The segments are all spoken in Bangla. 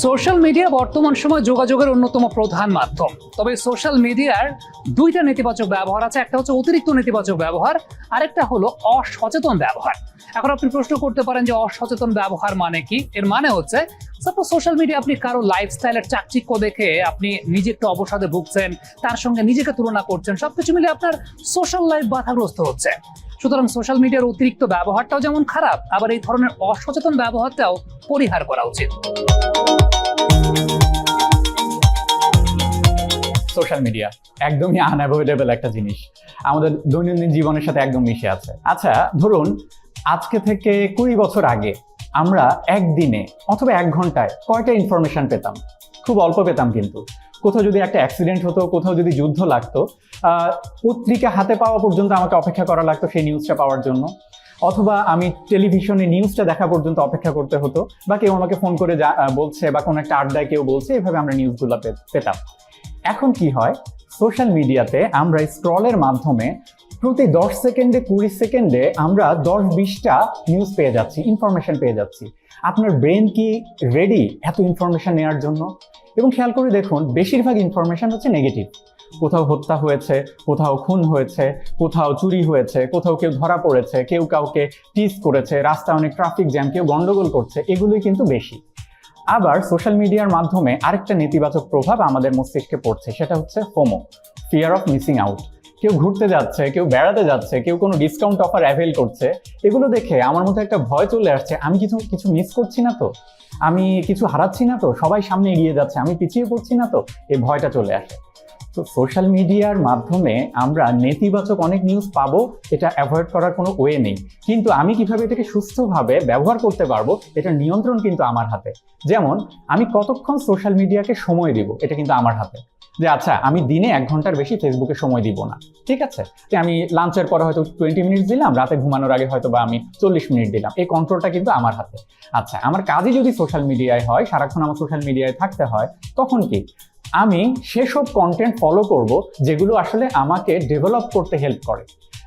সোশ্যাল মিডিয়া বর্তমান সময় যোগাযোগের অন্যতম প্রধান মাধ্যম। তবে সোশ্যাল মিডিয়ার দুইটা নেতিবাচক ব্যবহার আছে, একটা হচ্ছে অতিরিক্ত নেতিবাচক ব্যবহার, আরেকটা হলো অসচেতন ব্যবহার। এখন আপনি প্রশ্ন করতে পারেন যে অসচেতন ব্যবহার মানে কি? এর মানে হচ্ছে সাপোজ সোশ্যাল মিডিয়া আপনি কারও লাইফস্টাইলের চাকচিক্য দেখে আপনি নিজে একটু অবসাদে ভুগছেন, তার সঙ্গে নিজেকে তুলনা করছেন, সবকিছু মিলে আপনার সোশ্যাল লাইফ বাধাগ্রস্ত হচ্ছে। সুতরাং সোশ্যাল মিডিয়ার অতিরিক্ত ব্যবহারটাও যেমন খারাপ, আবার এই ধরনের অসচেতন ব্যবহারটাও পরিহার করা উচিত। সোশ্যাল মিডিয়া একদমই আনঅ্যাভয়েডেবল একটা জিনিস। আমাদের দৈনন্দিন জীবনের সাথে একদম মিশে আছে। আচ্ছা ধরুন আজকে থেকে কুড়ি বছর আগে আমরা একদিনে অথবা এক ঘন্টায় কয়টা ইনফরমেশন পেতাম? খুব অল্প পেতাম কিন্তু। কোথাও যদি একটা অ্যাক্সিডেন্ট হতো, কোথাও যদি যুদ্ধ লাগতো পত্রিকা হাতে পাওয়া পর্যন্ত আমাকে অপেক্ষা করা লাগতো সেই নিউজটা পাওয়ার জন্য। অথবা আমি টেলিভিশনে নিউজটা দেখা পর্যন্ত অপেক্ষা করতে হতো, বা কেউ আমাকে ফোন করে বলছে বা কোনো একটা আড্ডায় কেউ বলছে, এভাবে আমরা নিউজগুলো পেতাম। এখন কি হয়? সোশ্যাল মিডিয়াতে আমরা স্ক্রলের মাধ্যমে প্রতি দশ সেকেন্ডে, কুড়ি সেকেন্ডে আমরা দশ, বিশটা নিউজ পেয়ে যাচ্ছি ইনফরমেশন পেয়ে যাচ্ছি। আপনার ব্রেন কি রেডি এত ইনফরমেশন নেওয়ার জন্য? এবং খেয়াল করে দেখুন, বেশিরভাগ ইনফরমেশন হচ্ছে নেগেটিভ কোথাও হত্যা হয়েছে, কোথাও খুন হয়েছে, কোথাও চুরি হয়েছে, কোথাও কেউ ধরা পড়েছে, কেউ কাউকে টিস করেছে, রাস্তায় অনেক ট্রাফিক জ্যাম কেউ গন্ডগোল করছে, এগুলোই কিন্তু বেশি। আবার সোশ্যাল মিডিয়ার মাধ্যমে আরেকটা নেতিবাচক প্রভাব আমাদের মস্তিষ্কে পড়ছে, সেটা হচ্ছে FOMO fear of missing out কেউ ঘুরতে যাচ্ছে, কেউ বেড়াতে যাচ্ছে, কেউ কোনো ডিসকাউন্ট অফার অ্যাভেল করছে, এগুলো দেখে আমার মধ্যে একটা ভয় চলে আসছে, আমি কিছু কিছু মিস করছি না তো? আমি কিছু হারাচ্ছি না তো? সবাই সামনে এগিয়ে যাচ্ছে, আমি পিছিয়ে পড়ছি না তো? এই ভয়টা চলে আসে। তো সোশ্যাল মিডিয়ার মাধ্যমে আমরা নেতিবাচক অনেক নিউজ পাবো, এটা অ্যাভয়েড করার কোনো ওয়ে নেই। কিন্তু আমি কীভাবে এটাকে সুস্থভাবে ব্যবহার করতে পারব, এটা নিয়ন্ত্রণ কিন্তু আমার হাতে। যেমন, আমি কতক্ষণ সোশ্যাল মিডিয়াকে সময় দিব, এটা কিন্তু আমার হাতে। যে আচ্ছা আমি দিনে এক ঘণ্টার বেশি ফেসবুকে সময় দিব না, ঠিক আছে? যে আমি লাঞ্চের পরে হয়তো টোয়েন্টি মিনিট দিলাম, রাতে ঘুমানোর আগে হয়তো বা আমি চল্লিশ মিনিট দিলাম, এই কন্ট্রোলটা কিন্তু আমার হাতে। আচ্ছা আমার কাজই যদি সোশ্যাল মিডিয়ায় হয়, সারাক্ষণ আমার সোশ্যাল মিডিয়ায় থাকতে হয়, তখন কি? আমি সেসব কন্টেন্ট ফলো করব যেগুলো আসলে আমাকে ডেভেলপ করতে হেল্প করে।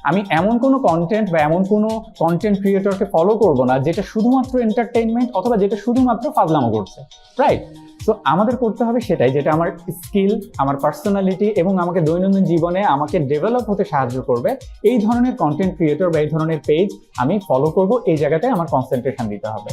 আমি এমন কোনো কন্টেন্ট বা এমন কোনো কন্টেন্ট ক্রিয়েটরকে ফলো করব না যেটা শুধুমাত্র এন্টারটেইনমেন্ট অথবা যেটা শুধুমাত্র ফাজলামো করছে রাইট সো আমাদের করতে হবে সেটাই যেটা আমার স্কিল আমার পার্সোনালিটি এবং আমাকে দৈনন্দিন জীবনে আমাকে ডেভেলপ হতে সাহায্য করবে। এই ধরনের কন্টেন্ট ক্রিয়েটর বা এই ধরনের পেজ আমি ফলো করব, এই জায়গাটায় আমার কনসেন্ট্রেশন দিতে হবে।